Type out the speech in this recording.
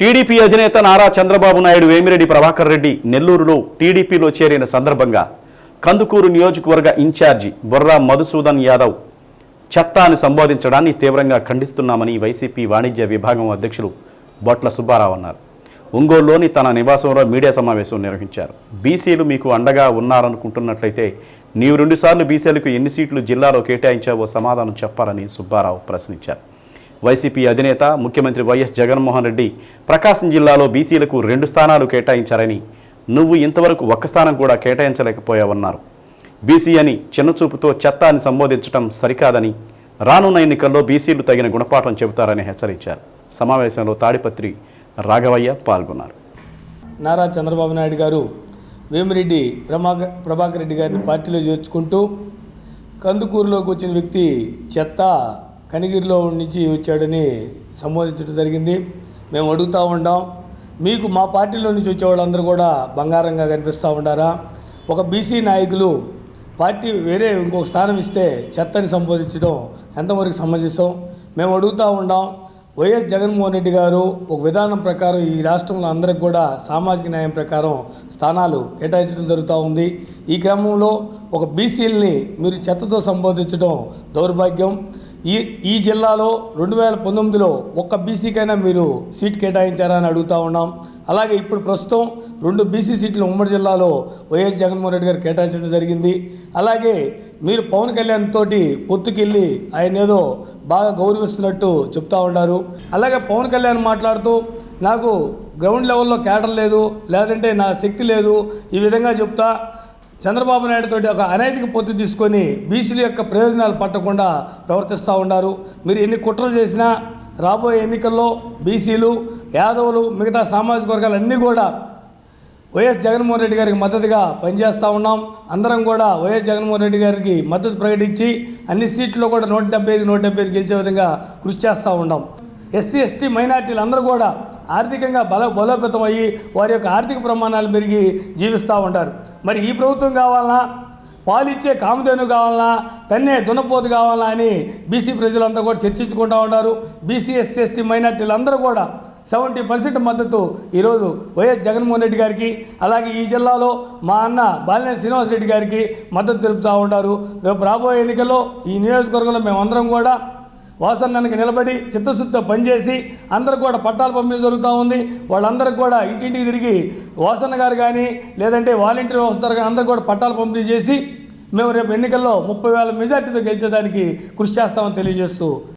TDP అధినేత నారా చంద్రబాబు నాయుడు వేమిరెడ్డి ప్రభాకర్ రెడ్డి నెల్లూరులో టీడీపీలో చేరిన సందర్భంగా కందుకూరు నియోజకవర్గ ఇన్ఛార్జి బొర్రా మధుసూదన్ యాదవ్ చెత్తాను సంబోధించడాన్ని తీవ్రంగా ఖండిస్తున్నామని వైసీపీ వాణిజ్య విభాగం అధ్యక్షులు బొట్ల సుబ్బారావు అన్నారు. ఒంగోలులోని తన నివాసంలో మీడియా సమావేశం నిర్వహించారు. బీసీలు మీకు అండగా ఉన్నారనుకుంటున్నట్లయితే నీవు రెండుసార్లు బీసీలకు ఎన్ని సీట్లు జిల్లాలో కేటాయించావో సమాధానం చెప్పాలని సుబ్బారావు ప్రశ్నించారు. వైసీపీ అధినేత ముఖ్యమంత్రి వైఎస్ జగన్మోహన్ రెడ్డి ప్రకాశం జిల్లాలో బీసీలకు రెండు స్థానాలు కేటాయించారని నువ్వు ఇంతవరకు ఒక్క స్థానం కూడా కేటాయించలేకపోయావన్నారు. బీసీ అని చిన్నచూపుతో చెత్తాన్ని అని సంబోధించడం సరికాదని రానున్న ఎన్నికల్లో బీసీలు తగిన గుణపాఠం చెబుతారని హెచ్చరించారు. సమావేశంలో తాడిపత్రి రాఘవయ్య పాల్గొన్నారు. నారా చంద్రబాబు నాయుడు గారు వేమిరెడ్డి ప్రభాకర్ ప్రభాకర్ రెడ్డి గారిని పార్టీలో చేర్చుకుంటూ కందుకూరులోకి వచ్చిన వ్యక్తి చెత్త కనిగిరిలో నుంచి వచ్చాడని సంబోధించడం జరిగింది. మేము అడుగుతూ ఉండాం మీకు మా పార్టీలో నుంచి వచ్చే వాళ్ళందరూ కూడా బంగారంగా కనిపిస్తూ ఉండారా? ఒక బీసీ నాయకులు పార్టీ వేరే ఇంకొక స్థానం ఇస్తే చెత్తని సంబోధించడం ఎంతవరకు సమంజసం? మేము అడుగుతూ ఉండాం వైఎస్ జగన్మోహన్ రెడ్డి గారు ఒక విధానం ప్రకారం ఈ రాష్ట్రంలో అందరికి కూడా సామాజిక న్యాయం ప్రకారం స్థానాలు కేటాయించడం జరుగుతూ ఉంది. ఈ క్రమంలో ఒక బీసీలని మీరు చెత్తతో సంబోధించడం దౌర్భాగ్యం. ఈ ఈ జిల్లాలో రెండు వేల పంతొమ్మిదిలో ఒక్క బీసీకైనా మీరు సీట్ కేటాయించారా అని ఉన్నాం. అలాగే ఇప్పుడు ప్రస్తుతం రెండు బీసీ సీట్లు ఉమ్మడి జిల్లాలో వైఎస్ జగన్మోహన్ రెడ్డి గారు కేటాయించడం జరిగింది. అలాగే మీరు పవన్ కళ్యాణ్ తోటి పొత్తుకెళ్ళి ఆయన ఏదో బాగా గౌరవిస్తున్నట్టు చెప్తా ఉన్నారు. అలాగే పవన్ కళ్యాణ్ మాట్లాడుతూ నాకు గ్రౌండ్ లెవెల్లో కేటర్ లేదు లేదంటే నా శక్తి లేదు ఈ విధంగా చెప్తా. చంద్రబాబు నాయుడు తోటి ఒక అనైతిక పొత్తు తీసుకొని బీసీల యొక్క ప్రయోజనాలు పట్టకుండా ప్రవర్తిస్తూ ఉన్నారు. మీరు ఎన్ని కుట్రలు చేసినా రాబోయే ఎన్నికల్లో బీసీలు యాదవులు మిగతా సామాజిక వర్గాలు అన్నీ కూడా వైఎస్ జగన్మోహన్ రెడ్డి గారికి మద్దతుగా పనిచేస్తూ ఉన్నాం. అందరం కూడా వైఎస్ జగన్మోహన్ రెడ్డి గారికి మద్దతు ప్రకటించి అన్ని సీట్లో కూడా నూట డెబ్బై ఐదు నూట డెబ్బై ఐదు గెలిచే విధంగా కృషి చేస్తూ ఉన్నాం. ఎస్సీ ఎస్టీ మైనార్టీలు అందరూ కూడా ఆర్థికంగా బల బలోపేతం అయ్యి వారి యొక్క ఆర్థిక ప్రమాణాలు పెరిగి జీవిస్తూ ఉంటారు. మరి ఈ ప్రభుత్వం కావాలన్నా పాలిచ్చే కామధేను కావాలన్నా తన్నే దున్నపోతు కావాలా అని బీసీ ప్రజలంతా కూడా చర్చించుకుంటూ ఉంటారు బీసీ ఎస్సీ ఎస్టీ మైనార్టీలు అందరూ కూడా సెవెంటీ పర్సెంట్ మద్దతు ఈరోజు వైఎస్ జగన్మోహన్ రెడ్డి గారికి అలాగే ఈ జిల్లాలో మా అన్న బాలినేని శ్రీనివాసరెడ్డి గారికి మద్దతు తెలుపుతూ ఉంటారు రేపు రాబోయే ఎన్నికల్లో ఈ నియోజకవర్గంలో మేమందరం కూడా వాసన్నకి నిలబడి చిత్తశుద్ధితో పనిచేసి అందరికి కూడా పట్టాలు పంపిణీ జరుగుతూ ఉంది. వాళ్ళందరికీ కూడా ఇంటింటికి తిరిగి వాసన్న గారు కానీ లేదంటే వాలంటీర్ వస్తారు కానీ అందరికి కూడా పట్టాలు పంపిణీ చేసి మేము రేపు ఎన్నికల్లో ముప్పై వేల మెజార్టీతో గెలిచేదానికి కృషి చేస్తామని తెలియజేస్తూ